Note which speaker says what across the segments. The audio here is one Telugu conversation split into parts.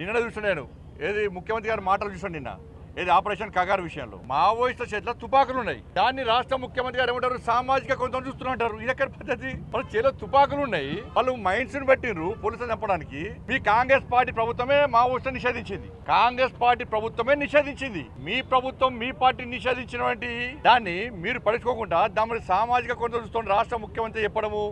Speaker 1: నిన్న చూసాను నేను. ఏది ముఖ్యమంత్రి గారి మాటలు చూసాను నిన్న. ఏది ఆపరేషన్ కగారు విషయంలో. మావోయిస్టుల చేతిలో తుపాకులు ఉన్నాయి. దాన్ని రాష్ట్ర ముఖ్యమంత్రి గారు ఏమంటారు? సామాజిక కొంత చూస్తున్నారు ఇది ఎక్కడ పద్ధతి? వాళ్ళ చేతిలో తుపాకులు ఉన్నాయి. వాళ్ళు మైండ్స్ని పెట్టిండ్రు పోలీసులు చంపడానికి. మీ కాంగ్రెస్ పార్టీ ప్రభుత్వమే మావోయిస్టులు నిషేధించింది. కాంగ్రెస్ పార్టీ ప్రభుత్వమే నిషేధించింది. మీ ప్రభుత్వం మీ పార్టీ నిషేధించినటువంటి దాన్ని మీరు పడుచుకోకుండా దాని సామాజిక కొంత చూస్తున్న రాష్ట్ర ముఖ్యమంత్రి చెప్పడము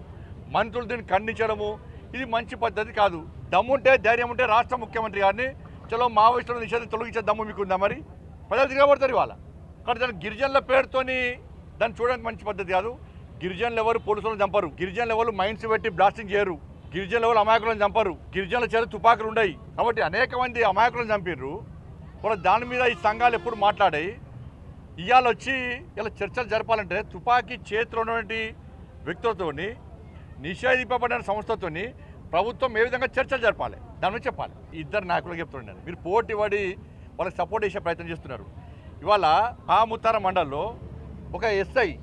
Speaker 1: మంత్రులు దీన్ని ఖండించడము ఇది మంచి పద్ధతి కాదు. దమ్ముంటే ధైర్యం ఉంటే రాష్ట్ర ముఖ్యమంత్రి గారిని. చలో మావోయిస్టులను నిషేధం తొలగించే దమ్ము మీకు ఉందా మరి? ప్రజలు తిరగబడతారు ఇవాళ. కానీ దాని గిరిజనుల పేరుతోని దాన్ని చూడడానికి మంచి పద్ధతి కాదు. గిరిజనులు ఎవరు పోలీసులను చంపరు. గిరిజనులు ఎవరు మైండ్స్ పెట్టి బ్లాస్టింగ్ చేయరు. గిరిజనులు ఎవరు అమాయకులను చంపరు. గిరిజనుల చేత తుపాకులు ఉన్నాయి కాబట్టి అనేక మంది అమాయకులను చంపిర్రు. కూడా దాని మీద ఈ సంఘాలు ఎప్పుడు మాట్లాడాయి. ఇవాళ వచ్చి ఇలా చర్చలు జరపాలంటే తుపాకీ చేతిలో ఉన్నటువంటి వ్యక్తులతోని నిషేధింపబడిన సంస్థతోని ప్రభుత్వం ఏ విధంగా చర్చలు జరపాలి? దాని గురించి చెప్పాలి. ఇద్దరు నాయకులు చెప్తున్నాను మీరు పోటీ పడి వాళ్ళకి సపోర్ట్ చేసే ప్రయత్నం చేస్తున్నారు. ఇవాళ ఆ ముత్తార మండల్లో ఒక ఎస్ఐ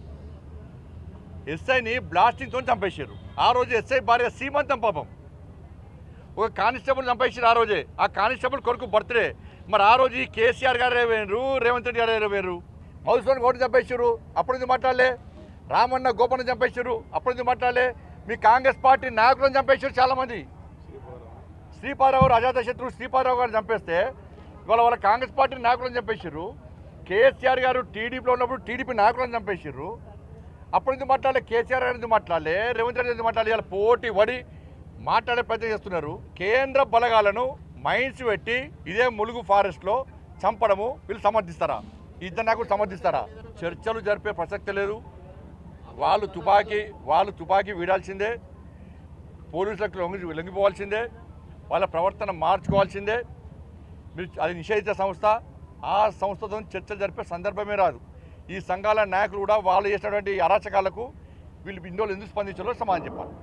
Speaker 1: ఎస్ఐని బ్లాస్టింగ్తో చంపేశారు. ఆ రోజు ఎస్ఐ భార్య సీమంతం పాపం. ఒక కానిస్టేబుల్ చంపేసారు ఆ రోజే. ఆ కానిస్టేబుల్ కొడుకు బర్త్డే మరి ఆ రోజు ఈ కేసీఆర్ గారు వేరు? రేవంత్ రెడ్డి గారు వేరు? మధుసూదన్ గౌడ్ని చంపేశారు. అప్పుడు ఇది మాట్లాడలే. రామన్న గోపన్న చంపేశారు. అప్పుడు ఎందుకు మాట్లాడలే. మీ కాంగ్రెస్ పార్టీ నాయకులను చంపేసారు చాలామంది. శ్రీపారావు అజాత శత్రువు శ్రీపారావు గారిని చంపేస్తే ఇవాళ వాళ్ళ కాంగ్రెస్ పార్టీ నాయకులను చంపేశారు. కేసీఆర్ గారు టీడీపీలో ఉన్నప్పుడు టీడీపీ నాయకులను చంపేశారు. అప్పుడు ఎందుకు మాట్లాడలే కేసీఆర్ గారి ఎందుకు మాట్లాడలే రేవంత్ రెడ్డి ఎందుకు మాట్లాడాలి ఇలా పోటీ పడి మాట్లాడే ప్రయత్నం చేస్తున్నారు. కేంద్ర బలగాలను మైన్స్ పెట్టి ఇదే ములుగు ఫారెస్ట్లో చంపడము వీళ్ళు సమర్థిస్తారా? ఇద్దరు నాకు సమర్థిస్తారా? చర్చలు జరిపే ప్రసక్తి లేదు. వాళ్ళు తుపాకీ వాళ్ళు తుపాకీ వీడాల్సిందే. పోలీసులకు లొంగి లొంగిపోవాల్సిందే. వాళ్ళ ప్రవర్తన మార్చుకోవాల్సిందే. మీరు అది నిషేధిత సంస్థ. ఆ సంస్థతో చర్చలు జరిపే సందర్భమే రాదు. ఈ సంఘాల నాయకులు కూడా వాళ్ళు చేసినటువంటి అరాచకాలకు వీళ్ళు ఇండోలు ఎందుకు స్పందించాలో సమాధానం చెప్పాలి.